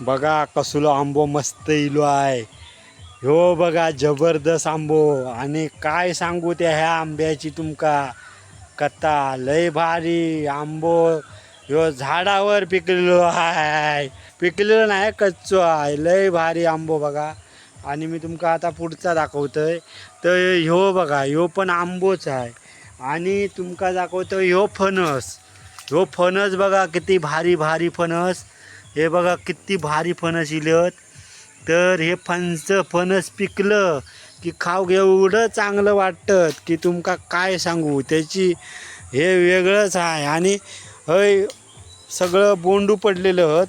बघा कसलो आंबो मस्त इलो आहे. ह्यो बघा जबरदस्त आंबो. आणि काय सांगू त्या ह्या आंब्याची तुमका कथा? लय भारी आंबो. ह्यो झाडावर पिकलेलो आहे. पिकलेलो नाही कच्चो आहे. लय भारी आंबो बघा. आणि मी तुमका आता पुढचा दाखवतोय. तर ह्यो बघा ह्यो पण आंबोच आहे. आणि तुमका दाखवतो ह्यो फणस. ह्यो फणस बघा किती भारी भारी फणस. हे बघा किती भारी फणस इलत. तर हे फणचं फणस पिकलं की खाऊ एवढं चांगलं वाटतं की तुमका काय सांगू? त्याची हे वेगळंच आहे. आणि हय सगळं बोंडू पडलेलं हत.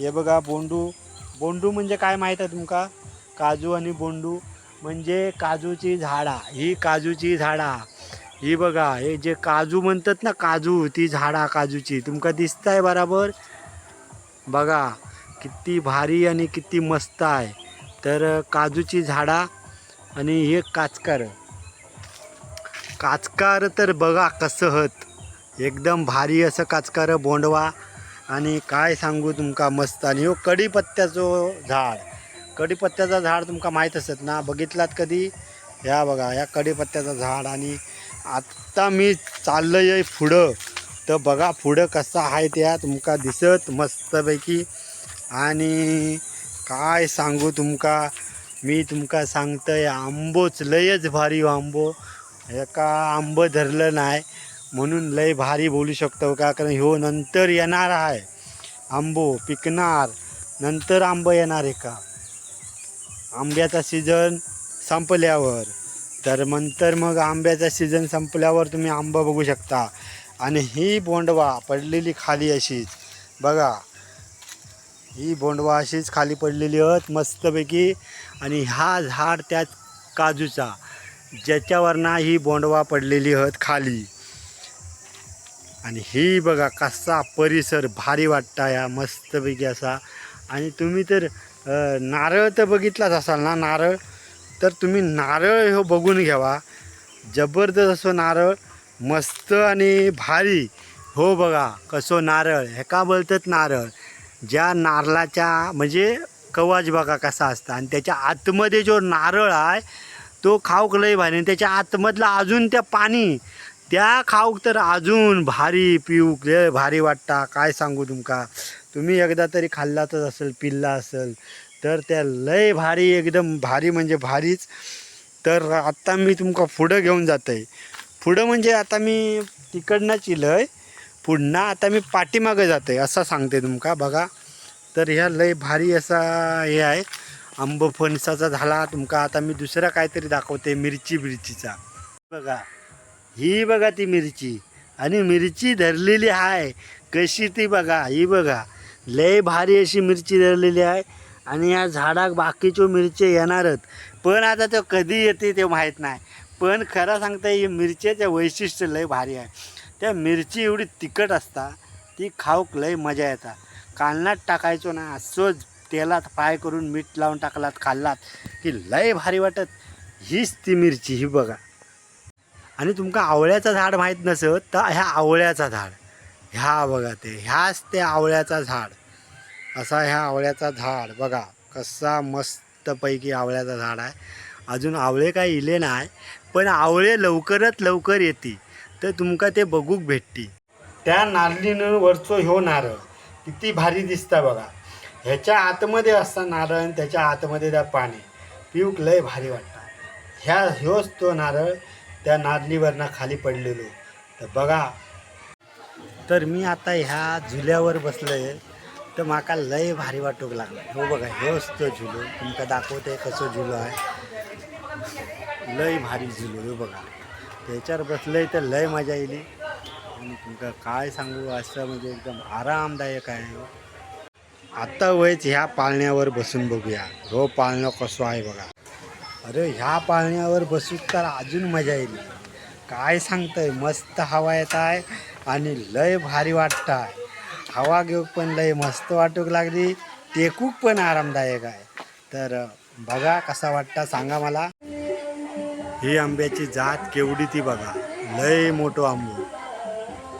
हे बघा बोंडू. बोंडू म्हणजे काय माहीत आहे तुमका? काजू आणि बोंडू म्हणजे काजूची झाडा. ही काजूची झाडा. ही बघा हे जे काजू म्हणतात ना काजू ती झाडा काजूची. तुमका दिसताय बराबर? बघा किती भारी आणि किती मस्त आहे. तर काजूची झाडा आणि हे काचकार. काचकार तर बघा कसं हत. एकदम भारी असं काचकार बोंडवा. आणि काय सांगू तुमका मस्त. आणि हो कढीपत्त्याचं झाड. कढीपत्त्याचं झाड तुमका माहीत असत ना? बघितलात कधी? ह्या बघा ह्या कढीपत्त्याचं झाड. आणि आत्ता मी चाललं आहे पुढं. तर बघा पुढं कसं आहे त्या तुमका दिसत मस्तपैकी. आणि काय सांगू तुमका? मी तुमका सांगतंय आंबोच लयच भारी हो आंबो. एका आंबं धरलं नाही म्हणून लय भारी बोलू शकतो का? कारण ह्यो नंतर येणार आहे. आंबो पिकणार नंतर आंब येणार आहे का आंब्याचा सीझन संपल्यावर. तर नंतर मग आंब्याचा सीझन संपल्यावर तुम्ही आंबा बघू शकता. आणि ही बोंडवा पडलेली खाली अशीच. बघा ही बोंडवा अशीच खाली पडलेली आहेत मस्तपैकी. आणि हा झाड त्यात काजूचा ज्याच्यावरना ही बोंडवा पडलेली आहेत खाली. आणि ही बघा कसा परिसर भारी वाटता या मस्तपैकी असा. आणि तुम्ही तर नारळ तर बघितलाच असाल ना नारळ? तर तुम्ही नारळ हो बघून घ्यावा. जबरदस्त असो नारळ. मस्त आणि भारी. हो बघा कसो नारळ. हेका बोलतात नारळ? ज्या नारळाच्या म्हणजे कवच बघा कसा असता. आणि त्याच्या आतमध्ये जो नारळ आहे तो खाऊक लय भारी. आणि त्याच्या आतमधला अजून त्या पाणी त्या खाऊक तर अजून भारी पिऊक लय भारी वाटता. काय सांगू तुमका? तुम्ही एकदा तरी खाल्लातच असेल पिल्ला असेल तर त्या लय भारी एकदम भारी म्हणजे भारीच. तर आत्ता मी तुमका पुढं घेऊन जात आहे पुढं म्हणजे आता मी तिकडनंच इलय. पुन्हा आता मी पाठीमागं जात आहे असं सांगते तुमका. बघा तर ह्या लय भारी असा हे आहे. आंब फणसाचा झाला तुमका आता मी दुसरा काहीतरी दाखवते मिरची मिरचीचा बघा ही बघा ती मिरची. आणि मिरची धरलेली आहे कशी ती बघा ही बघा. लय भारी अशी मिरची धरलेली आहे आणि या झाडाक बाकीच्यो मिरची येणारच. पण आता तो कधी येते ते माहीत नाही. पण खरं सांगता ही मिरच्याचं वैशिष्ट्य लय भारी आहे. त्या मिरची एवढी तिखट असता ती खाऊक लय मजा येता. कालनात टाकायचो ना असंच तेलात फ्राय करून मीठ लावून टाकलात खाल्लात की लय भारी वाटत. हीच ती मिरची ही बघा. आणि तुमका आवळ्याचं झाड माहीत नसत तर ह्या आवळ्याचा झाड. ह्या बघा ते ह्याच ते आवळ्याचा झाड. असा ह्या आवळ्याचा झाड बघा कसा मस्तपैकी आवळ्याचा झाड आहे. अजून आवळे काय इले नाही पण आवळे लवकरात लवकर येते तर तुमका ते बघूक भेटती. त्या नारळीनं वरचो ह्यो नारळ किती भारी दिसता बघा. ह्याच्या आतमध्ये असता नारळ आणि त्याच्या आतमध्ये त्या पाणी पिऊक लय भारी वाटतं. ह्या ह्योच तो नारळ त्या नारळीवरनं खाली पडलेलो. तर बघा. तर मी आता ह्या झुल्यावर बसलोय तर माका लय भारी वाटूक लागला. हो बघा ह्योच तो झुलो. तुमका दाखवते कसं झुलो आहे. लय भारी झिलो हो बघा. त्याच्यावर बसलंय तर लय मजा येईल. आणि तुमका काय सांगू असं म्हणजे एकदम आरामदायक आहे आत्ता आता वयच ह्या पाळण्यावर बसून बघूया. हो पाळणं कसं आहे बघा. अरे ह्या पाळण्यावर बसू तर अजून मजा येईल. काय सांगतंय मस्त हवा येत आहे आणि लय भारी वाटत आहे. हवा घेऊ पण लय मस्त वाटूक लागली टेकूक पण आरामदायक आहे. तर बघा कसा वाटता सांगा मला. ही आंब्याची जात केवढी ती बघा. लय मोठो आंबो.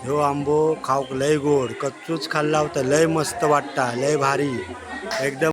ह्यो आंबो खाऊक लय गोड. कच्चूच खाल्ला होता लय मस्त वाटता लय भारी. एकदम